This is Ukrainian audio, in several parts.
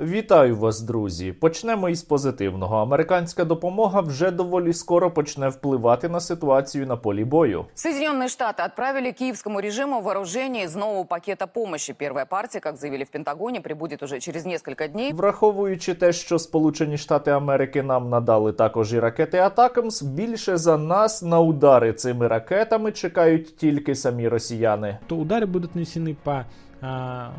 Вітаю вас, друзі! Почнемо із позитивного. Американська допомога вже доволі скоро почне впливати на ситуацію на полі бою. Соединенные Штаты отправили киевскому режиму вооружение из нового пакета помощи. Первая партия, как заявили в Пентагоне, прибудет уже через несколько дней. Враховуючи те, що Сполучені Штати Америки нам надали також і ракети Атакамс, більше за нас на удари цими ракетами чекають тільки самі росіяни. то удары будут нанесены по а,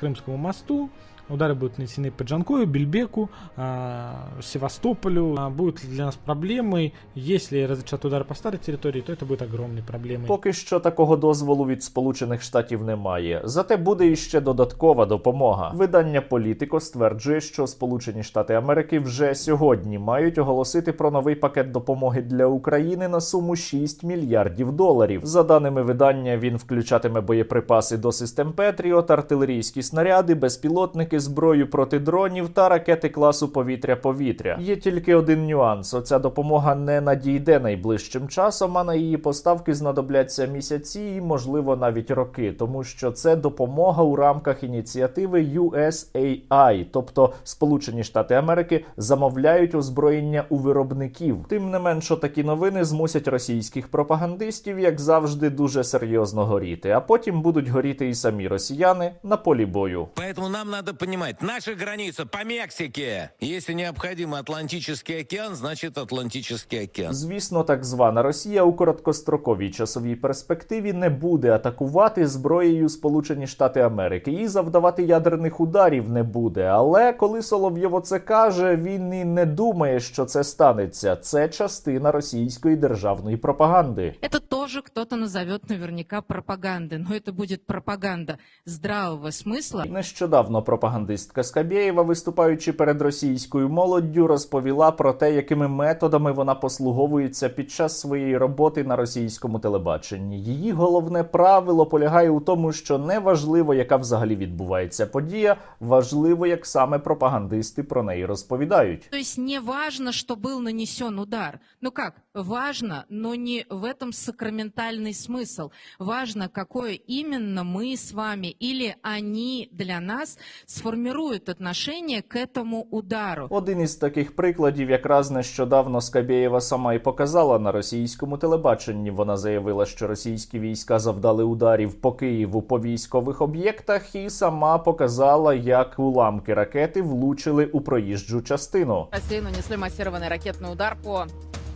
Крымскому мосту, удары будут нанесены по Джанкою, Бельбеку, а, Севастополю. А, будут ли для нас проблемой, если разрешат удары по старой территории, то это будет огромной проблемой. Поки що такого дозволу від Сполучених Штатів немає. Зате буде іще додаткова допомога. Видання Політико стверджує, що Сполучені Штати Америки вже сьогодні мають оголосити про новий пакет допомоги для України на суму 6 мільярдів доларів. За даними видання, він включатиме боєприпаси до систем Петріот, артилерійські снаряди, безпілотники, зброю проти дронів та ракети класу повітря-повітря. Є тільки один нюанс: оця допомога не надійде найближчим часом, а на її поставки знадобляться місяці і, можливо, навіть роки, тому що це допомога у рамках ініціативи USAI, тобто Сполучені Штати Америки замовляють озброєння у виробників. Тим не менше, такі новини змусять російських пропагандистів, як завжди, дуже серйозно горіти. А потім будуть горіти і самі росіяни на полі бою. Поэтому нам надо понимать, наша граница по Мексике. Если необходимо Атлантический океан, значит Атлантический океан. Звісно, так звана Росія у короткостроковій часовій перспективі не буде атакувати зброєю Сполучені Штати Америки і завдавати ядерних ударів не буде. Але коли Соловйов оце каже, він і не думає, що це станеться. Це частина російської державної пропаганди. Это тоже кто-то назовет наверняка пропагандой, но это будет пропаганда здравого смысла. Нещодавно пропагандистка Скабєєва, виступаючи перед російською молоддю, розповіла про те, якими методами вона послуговується під час своєї роботи на російському телебаченні. Її головне правило полягає у тому, що не важливо, яка взагалі відбувається подія, важливо, як саме пропагандисти про неї розповідають. То есть не важно, что был нанесен удар. Ну как, важно, но не в этом сакраментальный смысл. Важно, какое именно мы с вами или они для нас сформируют отношение к этому удару. Один із таких прикладів якраз нещодавно Скабєєва сама і показала на російському телебаченні. Вона заявила, що російські війська завдали ударів по Києву по військових об'єктах, і сама показала, як уламки ракети влучили у проїжджу частину. России нанесли массированный ракетный удар по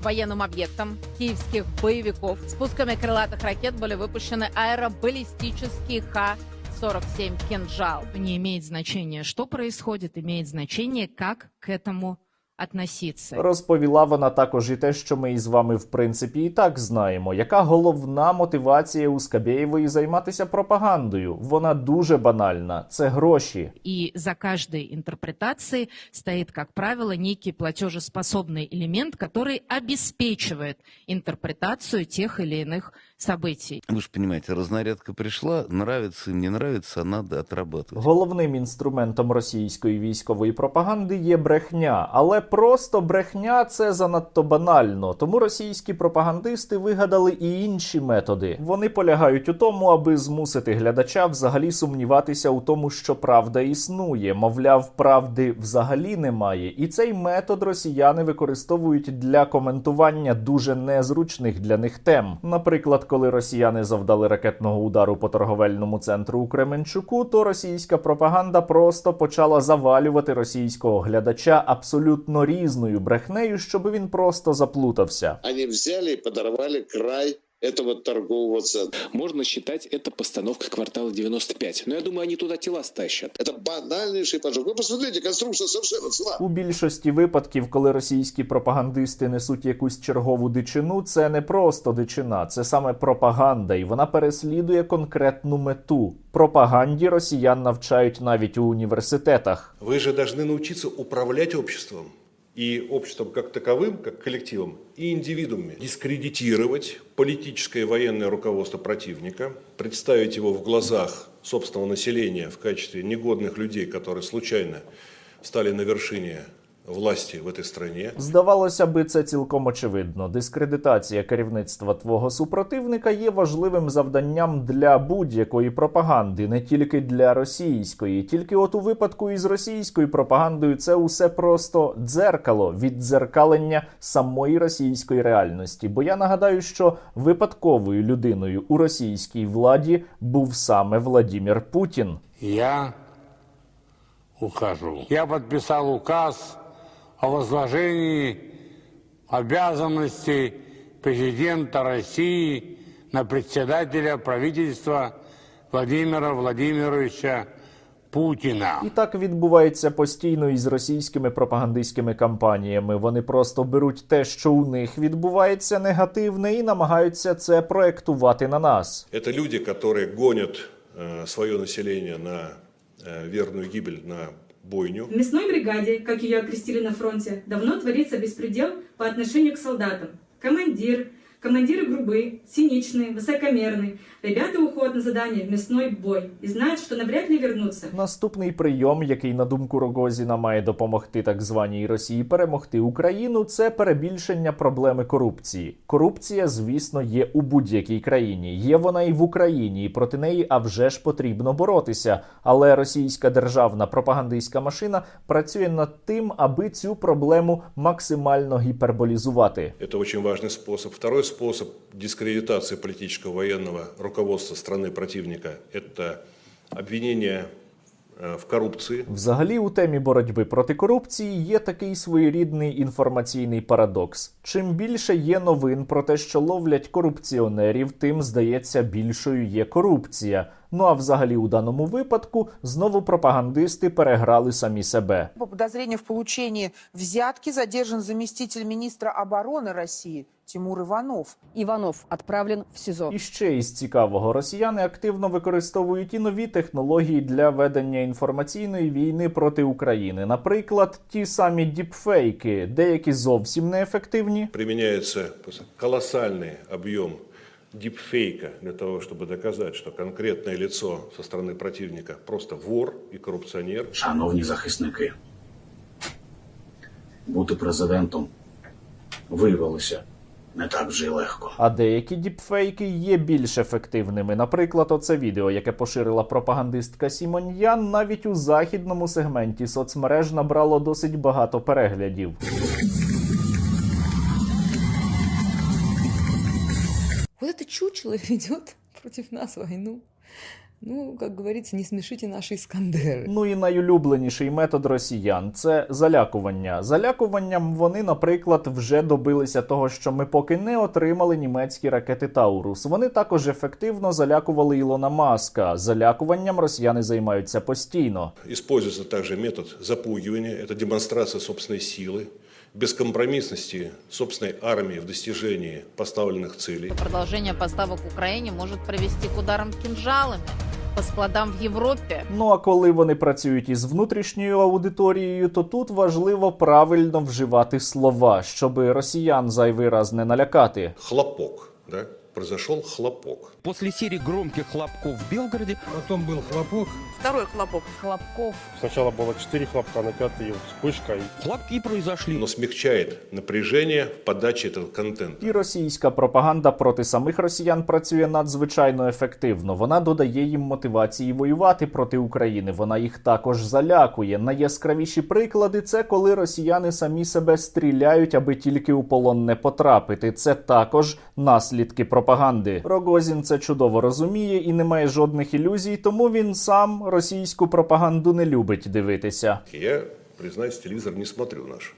военным объектам киевских боевиков. Спусками крылатых ракет были выпущены аэробаллистические Х-47 «Кинжал». Не имеет значения, что происходит, имеет значение, как к этому относиться. Розповіла вона також і те, що ми із вами в принципі і так знаємо. Яка головна мотивація у Скабєєвої займатися пропагандою? Вона дуже банальна. Це гроші. И за каждой интерпретацией стоит, как правило, некий платежеспособный элемент, который обеспечивает интерпретацию тех или иных событий. Вы же понимаете, разнарядка пришла, нравится им, не нравится, а надо отрабатывать. Головним інструментом російської військової пропаганди є брехня, але просто брехня це занадто банально. Тому російські пропагандисти вигадали і інші методи. Вони полягають у тому, аби змусити глядача взагалі сумніватися у тому, що правда існує. Мовляв, правди взагалі немає. І цей метод росіяни використовують для коментування дуже незручних для них тем. Наприклад, коли росіяни завдали ракетного удару по торговельному центру у Кременчуку, то російська пропаганда просто почала завалювати російського глядача абсолютно різною брехнею, щоб він просто заплутався. Ані взяли і подарували край этого торгового центра. Можно считать это постановкой квартала 95. Но я думаю, они туда тела стащат. Это банальнейший поджог. Вы посмотрите, конструкция совершенно цела. У більшості випадків, коли російські пропагандисти несуть якусь чергову дичину, це не просто дичина, це саме пропаганда, і вона переслідує конкретну мету. Пропаганді росіян навчають навіть у університетах. Вы же должны научиться управлять обществом. И обществом как таковым, как коллективом, и индивидуумами. Дискредитировать политическое и военное руководство противника, представить его в глазах собственного населения в качестве негодных людей, которые случайно стали на вершине власти в этой стране. Здавалося би, це цілком очевидно. Дискредитація керівництва твого супротивника є важливим завданням для будь-якої пропаганди, не тільки для російської. Тільки от у випадку із російською пропагандою це усе просто дзеркало віддзеркалення самої російської реальності. Бо я нагадаю, що випадковою людиною у російській владі був саме Владімір Путін. Я ухожу. Я подписал указ о возложении обязанностей президента России на председателя правительства Владимира Владимировича Путина. І так відбувається постійно із російськими пропагандистськими кампаніями. Вони просто беруть те, що у них відбувається негативне, і намагаються це проектувати на нас. Это люди, которые гонят э, свое население на э, верную гибель, на бойню. В мясной бригаде, как ее окрестили на фронте, давно творится беспредел по отношению к солдатам. Командир, командиры грубы, циничные, высокомерные. Ребята уходят на задание в мясной бой и знают, что навряд ли вернутся. Наступний прийом, який на думку Рогозіна має допомогти так званій Росії перемогти Україну, це перебільшення проблеми корупції. Корупція, звісно, є у будь-якій країні. Є вона і в Україні, і проти неї а вже ж потрібно боротися. Але російська державна пропагандистська машина працює над тим, аби цю проблему максимально гіперболізувати. Это очень важный способ. Второй способ дискредитации политического военного руководства страны противника – это обвинение э, в коррупции. Взагалі, у темі боротьби проти корупції є такий своєрідний інформаційний парадокс. Чим більше є новин про те, що ловлять корупціонерів, тим здається більшою є корупція. Ну а взагалі, у даному випадку знову пропагандисти переграли самі себе. По подозрению в получении взятки задержан заместитель министра обороны России Тимур Иванов. Иванов отправлен в СИЗО. І ще із цікавого, росіяни активно використовують і нові технології для ведення інформаційної війни проти України. Наприклад, ті самі діпфейки, деякі зовсім неефективні. Применяется просто колоссальный объем дипфейка для того, чтобы доказать, что конкретное лицо со стороны противника просто вор и коррупционер. Шановні захисники, бути президентом виявилося не так вже й легко. А деякі діпфейки є більш ефективними. Наприклад, оце відео, яке поширила пропагандистка Сімоньян, навіть у західному сегменті соцмереж набрало досить багато переглядів. Вот это чучело ведет против нас войну. Ну, как говорится, не смешите наши Искандеры. Ну і найулюбленіший метод росіян це залякування. Залякуванням вони, наприклад, вже добилися того, що ми поки не отримали німецькі ракети Таурус. Вони також ефективно залякували Ілона Маска. Залякуванням росіяни займаються постійно. Используется также метод запугивания, это демонстрация собственной силы, бескомпромиссности собственной армии в достижении поставленных целей. Продолжение поставок Украине может привести к ударам кинжалами по складам в Європі. Ну а коли вони працюють із внутрішньою аудиторією, то тут важливо правильно вживати слова, щоб росіян зайвий раз не налякати. Хлопок, да? Произошел хлопок. После серии громких хлопков в Белгороде Потом был хлопок. Второй хлопок. Хлопков. Сначала было 4 хлопка, на пятый вспышка. хлопки произошли. Но смягчает напряжение в подаче этого контента. І російська пропаганда проти самих росіян працює надзвичайно ефективно. Вона додає їм мотивації воювати проти України. Вона їх також залякує. Найяскравіші приклади це коли росіяни самі себе стріляють, аби тільки у полон не потрапити. Це також наслідки пропаганди. Рогозін це чудово розуміє і не має жодних ілюзій, тому він сам російську пропаганду не любить дивитися. Я, признаюсь, телевізор не смотрю наш,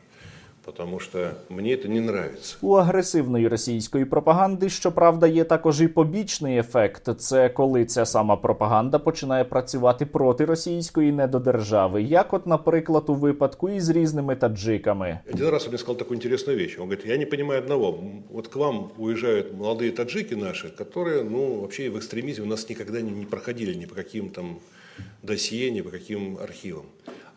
потому что мне это не нравится. У агресивної російської пропаганди, щоправда, є також і побічний ефект. Це коли ця сама пропаганда починає працювати проти російської недодержави, як, от, наприклад, у випадку із різними таджиками. Один раз он мне сказал такую интересную вещь. Он говорит, я не понимаю одного. М, Вот к вам уезжают молодые таджики наши, которые, ну, вообще в экстремизме у нас никогда не, не проходили ни по каким там досье, ни по каким архивам.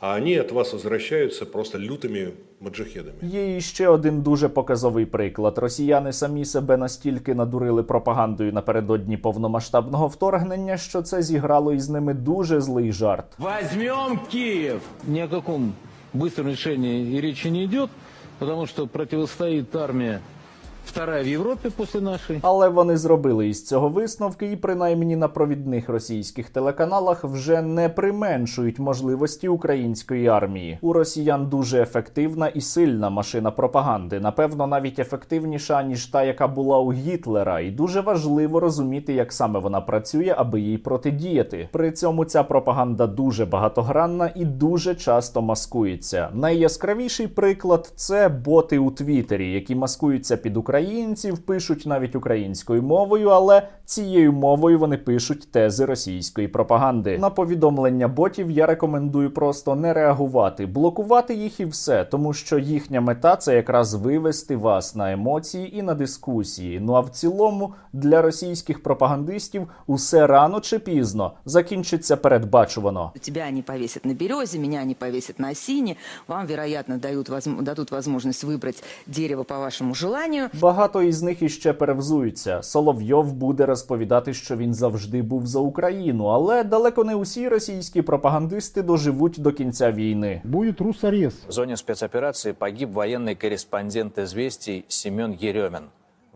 А они от вас возвращаются просто лютыми маджахедами. Є іще один дуже показовий приклад. Росіяни самі себе настільки надурили пропагандою напередодні повномасштабного вторгнення, що це зіграло із ними дуже злий жарт. Возьмем Киев. Ни о каком быстром решении и речи не идет, потому что противостоит армия вторая в Европе после нашей. Але вони зробили із цього висновки, і принаймні на провідних російських телеканалах вже не применшують можливості української армії. У росіян дуже ефективна і сильна машина пропаганди, напевно, навіть ефективніша ніж та, яка була у Гітлера, і дуже важливо розуміти, як саме вона працює, аби їй протидіяти. При цьому ця пропаганда дуже багатогранна і дуже часто маскується. Найяскравіший приклад це боти у Твіттері, які маскуються під українців, пишуть навіть українською мовою, але цією мовою вони пишуть тези російської пропаганди. На повідомлення ботів я рекомендую просто не реагувати, блокувати їх і все, тому що їхня мета це якраз вивести вас на емоції і на дискусії. Ну а в цілому для російських пропагандистів усе рано чи пізно закінчиться передбачувано. Тебя они повесят на березе, меня они повесят на осине. Вам, вероятно, дают, возм- дадут возможность выбрать дерево по вашему желанию. Багато із них іще перевзуються. Соловйов буде розповідати, що він завжди був за Україну, але далеко не усі російські пропагандисти доживуть до кінця війни. Буде русарез. В зоні спецоперації погиб воєнний кореспондент «Известий» Семен Еремин.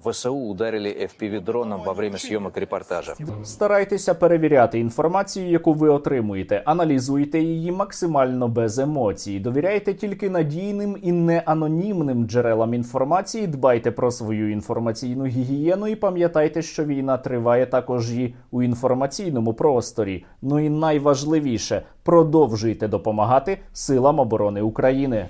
ВСУ ударили FPV-дроном во время съемок репортажа. Старайтеся перевіряти інформацію, яку ви отримуєте. Аналізуйте її максимально без емоцій. Довіряйте тільки надійним і не анонімним джерелам інформації. Дбайте про свою інформаційну гігієну і пам'ятайте, що війна триває також і у інформаційному просторі. Ну і найважливіше продовжуйте допомагати силам оборони України.